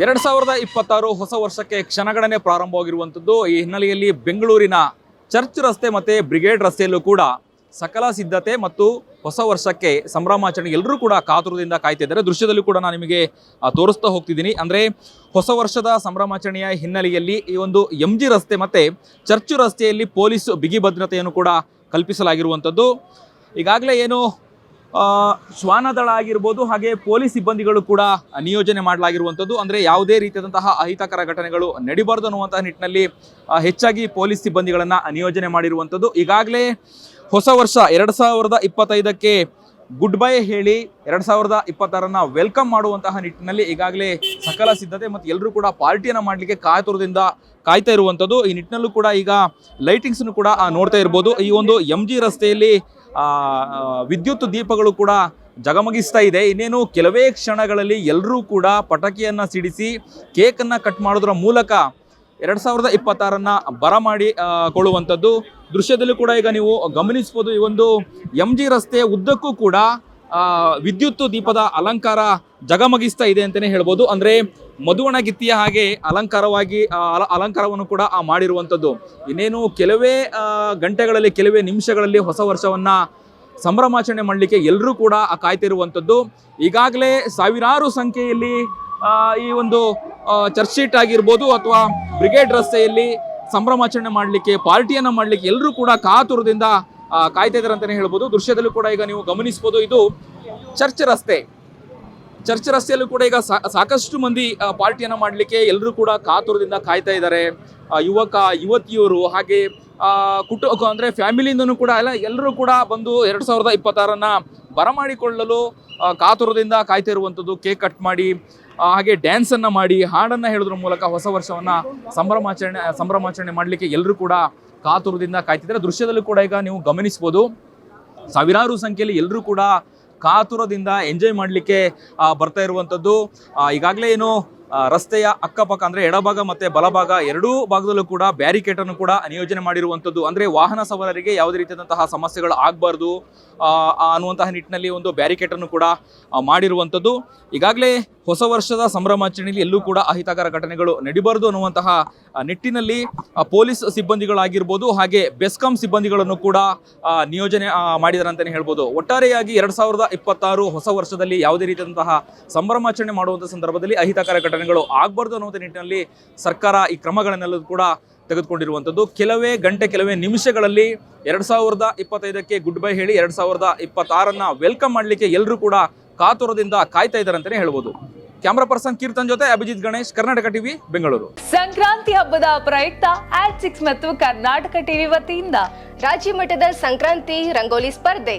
ಎರಡ್ ಸಾವಿರದ ಇಪ್ಪತ್ತಾರು ಹೊಸ ವರ್ಷಕ್ಕೆ ಕ್ಷಣಗಣನೆ ಪ್ರಾರಂಭವಾಗಿರುವಂಥದ್ದು, ಈ ಹಿನ್ನೆಲೆಯಲ್ಲಿ ಬೆಂಗಳೂರಿನ ಚರ್ಚ್ ರಸ್ತೆ ಮತ್ತೆ ಬ್ರಿಗೇಡ್ ರಸ್ತೆಯಲ್ಲೂ ಕೂಡ ಸಕಲ ಸಿದ್ಧತೆ ಮತ್ತು ಹೊಸ ವರ್ಷಕ್ಕೆ ಸಂಭ್ರಮಾಚರಣೆ ಎಲ್ಲರೂ ಕೂಡ ಕಾತುರದಿಂದ ಕಾಯ್ತಾ ಇದ್ದಾರೆ. ದೃಶ್ಯದಲ್ಲೂ ಕೂಡ ನಾನು ನಿಮಗೆ ತೋರಿಸ್ತಾ ಹೋಗ್ತಿದ್ದೀನಿ. ಅಂದರೆ ಹೊಸ ವರ್ಷದ ಸಂಭ್ರಮಾಚರಣೆಯ ಹಿನ್ನೆಲೆಯಲ್ಲಿ ಈ ಒಂದು ಎಂ ಜಿ ರಸ್ತೆ ಮತ್ತು ಚರ್ಚ್ ರಸ್ತೆಯಲ್ಲಿ ಪೊಲೀಸ್ ಬಿಗಿ ಭದ್ರತೆಯನ್ನು ಕೂಡ ಕಲ್ಪಿಸಲಾಗಿರುವಂಥದ್ದು. ಈಗಾಗಲೇ ಏನು ಶ್ವಾನದಳ ಆಗಿರ್ಬೋದು ಹಾಗೆ ಪೊಲೀಸ್ ಸಿಬ್ಬಂದಿಗಳು ಕೂಡ ನಿಯೋಜನೆ ಮಾಡಲಾಗಿರುವಂಥದ್ದು. ಅಂದರೆ ಯಾವುದೇ ರೀತಿಯಾದಂತಹ ಅಹಿತಕರ ಘಟನೆಗಳು ನಡಿಬಾರ್ದು ಅನ್ನುವಂತಹ ನಿಟ್ಟಿನಲ್ಲಿ ಹೆಚ್ಚಾಗಿ ಪೊಲೀಸ್ ಸಿಬ್ಬಂದಿಗಳನ್ನು ನಿಯೋಜನೆ ಮಾಡಿರುವಂಥದ್ದು. ಈಗಾಗಲೇ ಹೊಸ ವರ್ಷ ಎರಡು ಸಾವಿರದ ಇಪ್ಪತ್ತೈದಕ್ಕೆ ಗುಡ್ ಬೈ ಹೇಳಿ ಎರಡು ಸಾವಿರದ ಇಪ್ಪತ್ತಾರನ್ನ ವೆಲ್ಕಮ್ ಮಾಡುವಂತಹ ನಿಟ್ಟಿನಲ್ಲಿ ಈಗಾಗಲೇ ಸಕಲ ಸಿದ್ಧತೆ ಮತ್ತು ಎಲ್ಲರೂ ಕೂಡ ಪಾರ್ಟಿಯನ್ನು ಮಾಡಲಿಕ್ಕೆ ಕಾತುರದಿಂದ ಕಾಯ್ತಾ ಇರುವಂಥದ್ದು. ಈ ನಿಟ್ಟಿನಲ್ಲೂ ಕೂಡ ಈಗ ಲೈಟಿಂಗ್ಸನ್ನು ಕೂಡ ನೋಡ್ತಾ ಇರ್ಬೋದು. ಈ ಒಂದು ಎಂ ರಸ್ತೆಯಲ್ಲಿ ವಿದ್ಯುತ್ ದೀಪಗಳು ಕೂಡ ಜಗಮಗಿಸ್ತಾ ಇದೆ. ಇನ್ನೇನು ಕೆಲವೇ ಕ್ಷಣಗಳಲ್ಲಿ ಎಲ್ಲರೂ ಕೂಡ ಪಟಾಕಿಯನ್ನು ಸಿಡಿಸಿ ಕೇಕನ್ನು ಕಟ್ ಮಾಡೋದ್ರ ಮೂಲಕ ಎರಡು ಸಾವಿರದ ಇಪ್ಪತ್ತಾರನ್ನ ಬರಮಾಡಿ ಕೊಳ್ಳುವಂಥದ್ದು. ದೃಶ್ಯದಲ್ಲೂ ಕೂಡ ಈಗ ನೀವು ಗಮನಿಸ್ಬೋದು, ಈ ಒಂದು ಎಂ ಜಿ ರಸ್ತೆಯ ಉದ್ದಕ್ಕೂ ಕೂಡ ವಿದ್ಯುತ್ ದೀಪದ ಅಲಂಕಾರ ಜಗಮಗಿಸ್ತಾ ಇದೆ ಅಂತಲೇ ಹೇಳ್ಬೋದು. ಅಂದರೆ ಮಧುವಣ ಗಿತ್ತಿಯ ಹಾಗೆ ಅಲಂಕಾರವಾಗಿ ಅಲ- ಅಲಂಕಾರವನ್ನು ಕೂಡ ಮಾಡಿರುವಂಥದ್ದು. ಇನ್ನೇನು ಕೆಲವೇ ಗಂಟೆಗಳಲ್ಲಿ, ಕೆಲವೇ ನಿಮಿಷಗಳಲ್ಲಿ ಹೊಸ ವರ್ಷವನ್ನ ಸಂಭ್ರಮಾಚರಣೆ ಮಾಡಲಿಕ್ಕೆ ಎಲ್ಲರೂ ಕೂಡ ಕಾಯ್ತಿರುವಂಥದ್ದು. ಈಗಾಗಲೇ ಸಾವಿರಾರು ಸಂಖ್ಯೆಯಲ್ಲಿ ಈ ಒಂದು ಚರ್ಚ್ ಶೀಟ್ ಆಗಿರ್ಬೋದು ಅಥವಾ ಬ್ರಿಗೇಡ್ ರಸ್ತೆಯಲ್ಲಿ ಸಂಭ್ರಮಾಚರಣೆ ಮಾಡಲಿಕ್ಕೆ, ಪಾರ್ಟಿಯನ್ನು ಮಾಡಲಿಕ್ಕೆ ಎಲ್ಲರೂ ಕೂಡ ಕಾತುರದಿಂದ ಕಾಯ್ತಾ ಇದ್ದಾರೆ ಅಂತಲೇ ಹೇಳ್ಬೋದು. ದೃಶ್ಯದಲ್ಲೂ ಕೂಡ ಈಗ ನೀವು ಗಮನಿಸ್ಬೋದು, ಇದು ಚರ್ಚ್ ರಸ್ತೆ. ಚರ್ಚ್ ರಸ್ತೆಯಲ್ಲೂ ಕೂಡ ಈಗ ಸಾಕಷ್ಟು ಮಂದಿ ಪಾರ್ಟಿಯನ್ನು ಮಾಡಲಿಕ್ಕೆ ಎಲ್ಲರೂ ಕೂಡ ಕಾತುರದಿಂದ ಕಾಯ್ತಾ ಇದ್ದಾರೆ. ಯುವಕ, ಯುವತಿಯರು ಹಾಗೆ ಕುಟುಂಬ ಅಂದ್ರೆ ಫ್ಯಾಮಿಲಿಯಿಂದನೂ ಕೂಡ ಎಲ್ಲ ಎಲ್ಲರೂ ಕೂಡ ಬಂದು ಎರಡು ಸಾವಿರದ ಇಪ್ಪತ್ತಾರನ್ನು ಬರಮಾಡಿಕೊಳ್ಳಲು ಕಾತುರದಿಂದ ಕಾಯ್ತಾ ಇರುವಂಥದ್ದು ಕೇಕ್ ಕಟ್ ಮಾಡಿ ಹಾಗೆ ಡ್ಯಾನ್ಸನ್ನು ಮಾಡಿ, ಹಾಡನ್ನು ಹೇಳೋದ್ರ ಮೂಲಕ ಹೊಸ ವರ್ಷವನ್ನು ಸಂಭ್ರಮಾಚರಣೆ ಸಂಭ್ರಮಾಚರಣೆ ಮಾಡಲಿಕ್ಕೆ ಎಲ್ಲರೂ ಕೂಡ ಕಾತುರದಿಂದ ಕಾಯ್ತಿದ್ದಾರೆ. ದೃಶ್ಯದಲ್ಲೂ ಕೂಡ ಈಗ ನೀವು ಗಮನಿಸ್ಬೋದು. ಸಾವಿರಾರು ಸಂಖ್ಯೆಯಲ್ಲಿ ಎಲ್ಲರೂ ಕೂಡ ಕಾತುರದಿಂದ ಎಂಜಾಯ್ ಮಾಡಲಿಕ್ಕೆ ಬರ್ತಾ ಇರುವಂಥದ್ದು ಈಗಾಗಲೇ ಏನು ರಸ್ತೆಯ ಅಕ್ಕಪಕ್ಕ ಅಂದ್ರೆ ಎಡಭಾಗ ಮತ್ತೆ ಬಲಭಾಗ ಎರಡೂ ಭಾಗದಲ್ಲೂ ಕೂಡ ಬ್ಯಾರಿಕೇಡ್ ಅನ್ನು ಕೂಡ ನಿಯೋಜನೆ ಮಾಡಿರುವಂತದ್ದು ಅಂದ್ರೆ ವಾಹನ ಸವಾರರಿಗೆ ಯಾವುದೇ ರೀತಿಯಾದಂತಹ ಸಮಸ್ಯೆಗಳು ಆಗಬಾರ್ದು ಅನ್ನುವಂತಹ ನಿಟ್ಟಿನಲ್ಲಿ ಒಂದು ಬ್ಯಾರಿಕೇಡ್ ಅನ್ನು ಕೂಡ ಮಾಡಿರುವಂತದ್ದು ಈಗಾಗಲೇ ಹೊಸ ವರ್ಷದ ಸಂಭ್ರಮಾಚರಣೆಯಲ್ಲಿ ಎಲ್ಲೂ ಕೂಡ ಅಹಿತಕರ ಘಟನೆಗಳು ನಡಿಬಾರ್ದು ಅನ್ನುವಂತಹ ನಿಟ್ಟಿನಲ್ಲಿ ಪೊಲೀಸ್ ಸಿಬ್ಬಂದಿಗಳಾಗಿರ್ಬೋದು ಹಾಗೆ ಬೆಸ್ಕಾಂ ಸಿಬ್ಬಂದಿಗಳನ್ನು ಕೂಡ ನಿಯೋಜನೆ ಮಾಡಿದಾರೆ ಅಂತಲೇ ಹೇಳ್ಬೋದು. ಒಟ್ಟಾರೆಯಾಗಿ ಎರಡು ಸಾವಿರದ ಇಪ್ಪತ್ತಾರು ಹೊಸ ವರ್ಷದಲ್ಲಿ ಯಾವುದೇ ರೀತಿಯಾದಂತಹ ಸಂಭ್ರಮಾಚರಣೆ ಮಾಡುವಂತಹ ಸಂದರ್ಭದಲ್ಲಿ ಅಹಿತಕರ ಘಟನೆಗಳು ಆಗಬಾರ್ದು ಅನ್ನುವಂಥ ನಿಟ್ಟಿನಲ್ಲಿ ಸರ್ಕಾರ ಈ ಕ್ರಮಗಳನ್ನೆಲ್ಲ ಕೂಡ ತೆಗೆದುಕೊಂಡಿರುವಂಥದ್ದು. ಕೆಲವೇ ಗಂಟೆ, ಕೆಲವೇ ನಿಮಿಷಗಳಲ್ಲಿ ಎರಡು ಸಾವಿರದ ಇಪ್ಪತ್ತೈದಕ್ಕೆ ಗುಡ್ ಬೈ ಹೇಳಿ ಎರಡು ಸಾವಿರದ ಇಪ್ಪತ್ತಾರನ್ನ ವೆಲ್ಕಮ್ ಮಾಡಲಿಕ್ಕೆ ಎಲ್ಲರೂ ಕೂಡ ಕಾತುರದಿಂದ ಕಾಯ್ತಾ ಇದ್ದಾರೆ ಅಂತಲೇ ಹೇಳ್ಬೋದು. ಕ್ಯಾಮ್ರಾ ಪರ್ಸನ್ ಕೀರ್ತನ್ ಜೊತೆ ಅಭಿಜಿತ್ ಗಣೇಶ್, ಕರ್ನಾಟಕ ಟಿವಿ, ಬೆಂಗಳೂರು. ಸಂಕ್ರಾಂತಿ ಹಬ್ಬದ ಪ್ರಯುಕ್ತ ಆಟ್ ಸಿಕ್ಸ್ ಮತ್ತು ಕರ್ನಾಟಕ ಟಿವಿ ವತಿಯಿಂದ ರಾಜ್ಯ ಮಟ್ಟದ ಸಂಕ್ರಾಂತಿ ರಂಗೋಲಿ ಸ್ಪರ್ಧೆ.